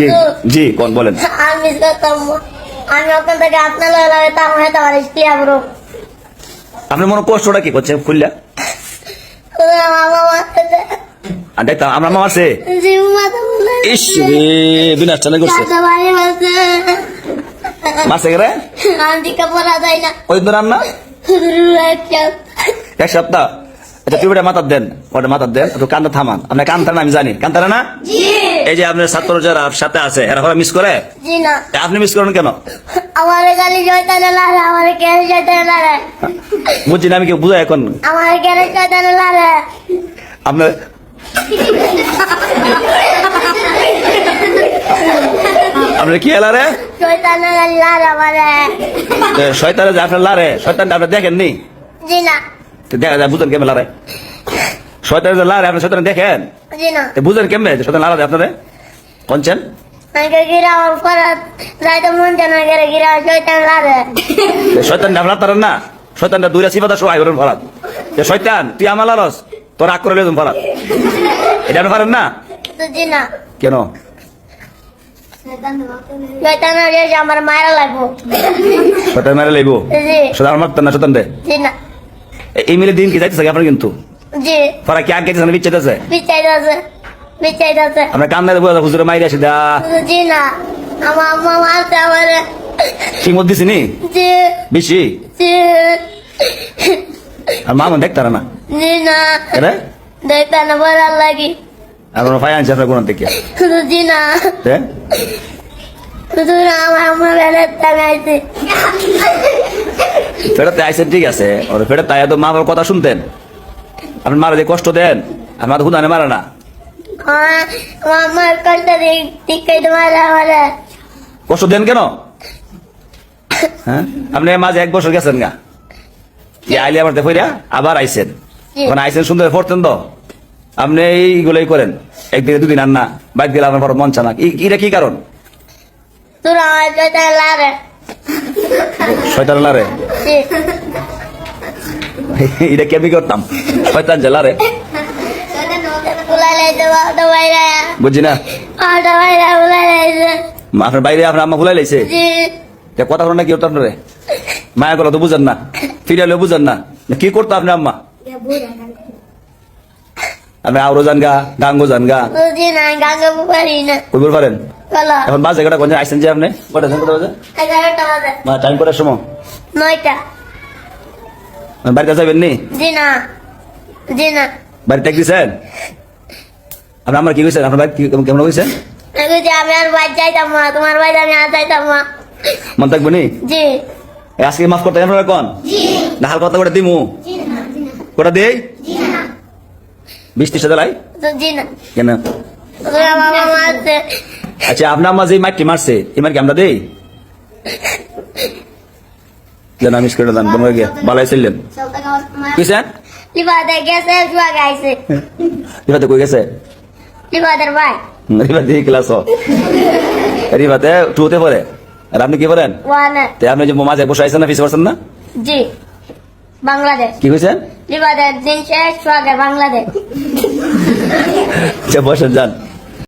কি? জি কোন বলেন? আমি আমি ওখান থেকে আপনার লাগে তার মানে তোমার স্ত্রী আবরো আপনার মনে কষ্টটা কি করছে খুললা? মামা মারতে আর দেখতাম আমরা মামা আছে। জিম মাথা বলে ইস রে চালে করছে। মাসে গেলে আমি না। ওই রান্না? এক সপ্তাহ? মাথার দেন ওটা মাথার দেন একটু কান্দা থামান। আপনার কান্তার আমি জানি। কান্তারা না? এই যে আপনার ছাত্র যারা সাথে আছে এরা মিস করে? আপনি মিস করেন কেন? আমার গালি জয়তানে লারে আমার কেন জয়তানে লারে। বুঝছি না আমি কি বুঝাই এখন? আমার কেন জয়তানে লারে। আপনার আপনার কি লারে? আমারে। শয়তানে যে আপনার লারে শয়তানটা আপনি দেখেননি? জি না। তো দেখা যায় বুঝেন কেমন লারে শয়তানে যে লারে আপনি শয়তানে দেখেন? জি না। তো বুঝেন কেমনে শয়তান লারা গিরা জয়তানে লারে শয়তান আপনার তারেন না? শয়তানটা দুইটা সিফাতা সহায় করেন ফরাত যে শয়তান তুই আমার লালস তোর আগ করে লেজন ফরাত এটা আপনি পারেন না? কেন? আমার মায়ের লাগবো। শয়তান শয়তান মারতেন না শয়তান দে এই মিলে দিন কি যাইতেছে আপনার কিন্তু? জি। ফরা কি আগে যেতে বিচ্ছেদেছে বিচাই আছে বিচাই আছে আপনার কান্দা বোঝা হুজুরে মাইরে আসি দা। জি না আমার আম্মা মারতে আমার। ঠিক মত দিছি নি জি। বেশি? জি। আর মামন দেখতারা না? জি না। এরে দেখতে না বলার লাগি। আপনার ফাই আনছে আপনার কোন থেকে জি না। হ্যাঁ না আমার আম্মা বেলার টানে আইছে ফেরত আইসেন ঠিক আছে। ওর ফেরত আয় তো মা বাবার কথা শুনতেন। আপনি মারা যে কষ্ট দেন মা তো হুদানে মারে না। আমার আমার কষ্ট আমার কষ্ট দেন কেন? হ্যাঁ আপনি মাঝে এক বছর গেছেন গা। যে আইলে আবার দেখইরা আবার আইসেন ওখানে আইসেন সুন্দর পড়তেন তো। আপনি এইগুলোই করেন। একদিনে দুদিন আর না। বাইক দিলে আপনার মন চানা এটা কি কারণ? তোর আমার জয়তা লারে। শয়তান লারে? এটা কেমনি করতাম শয়তান বুলাই লাইছে বাবা না আপনার বাইরে আপনার আম্মা ভুলাই লাইছে জি কথা বলেন না কি আপনারে মায়া গলা তো বুঝেন না ফিরালে বুঝেন না কি করতো আম্মা আপনি আউরো জান গা গাঙ্গো জান গা পারেন এখন বাজে কটা কোন আইসেন যে আপনি? কটা কটা বাজে? এগারোটা বাজে। মা টাইম কটার সময়? নয়টা। বাড়িতে যাবেন নি? জি না। জি না। বাড়িতে এক দিছেন আপনি আমার কি কইছেন? আপনার বাড়ি কি- কেমন কইছেন? আমি যে আমি আর বাড়ি যাইতাম না। তোমার বাড়ি আমি আর যাইতাম না। মন থাকব নি? জি। আজকে মাফ করতে আপনারা কোন? না হাল কথা করে দিমু? কোটা দেই? বিশ ত্রিশ হাজার লাই? জি না। কেন? তোর বাবা মারছে আচ্ছা আপনার আম্মা যে মাইটি মারছে এই মার কি আমরা দেই? দেন আমি স্ক্রিনে দান বনবে গিয়ে বালাই ছিলেন কিসেন লিবাদে গেছে জুয়া গাইছে। রিফাতে কই গেছে? লিবাদের ভাই। রিফাতে ক্লাস রিফাতে টুতে পড়ে। আর আপনি কি ওয়ানে। তে আপনি যে মাঝে বসে আইছেন না ফিস করছেন না? জি। বাংলাদেশ। কি কইছেন লিবাদের দিন শেষ সোয়াগের বাংলাদেশ। বসেন যান।